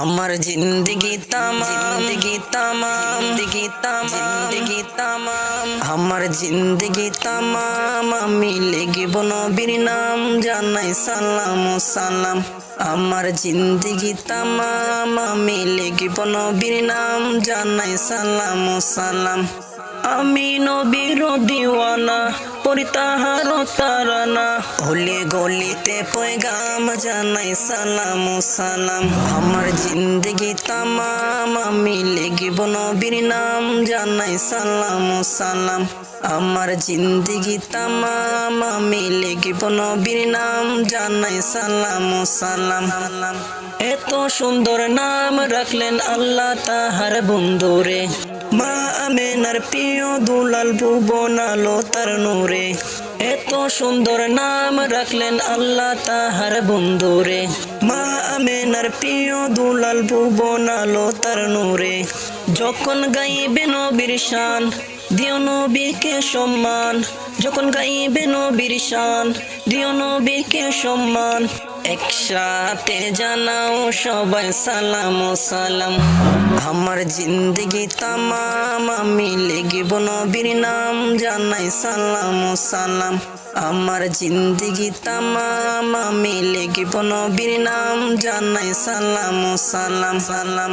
আমার জিন্দগি তামাম জিন্দগি তামাম জিন্দগি তামাম জিন্দগি তামাম। আমার জিন্দগি তামাম, আমি লিখব নবীর নাম, জানাই সালাম সালাম। আমার জিন্দগি তামাম, আমি লিখব নবীর নাম, জানাই সালাম সালাম। আমি নবীর দিওয়ানা পরি তাহার তারানা। গলিতে পয়গাম জানাই সালাম সালাম। আমার জিন্দগি তামাম, আমি লিখব নবীর নাম, জানাই সালাম সালাম। আমার জিন্দগি তামাম, আমি লিখব নবীর নাম, জানাই সালাম, ও সালাম। এত সুন্দর নাম রাখলেন আল্লাহ তাহার বন্ধুরে। মা আমেনার প্রিয় দুলাল ভুবন আলো তার নূরে। এত সুন্দর নাম রাখলেন আল্লাহ তাহার বন্ধুরে। মা আমেনার প্রিয় দুলাল ভুবন আলো তার নূরে। যখন গাইবে নবীর শান, দিও নবীকে সম্মান। যখন গাইবে নবীর শান, দিও নবীকে সম্মান। একসাথে জানাও সবাই সালাম ও সালাম। আমার জিন্দগি তামাম, আমি লেগিব নবীর নাম, জানাই সালাম ও সালাম। আমার জিন্দগি তামাম, আমি লেগিব নবীর নাম, জানাই সালাম ও সালাম সালাম।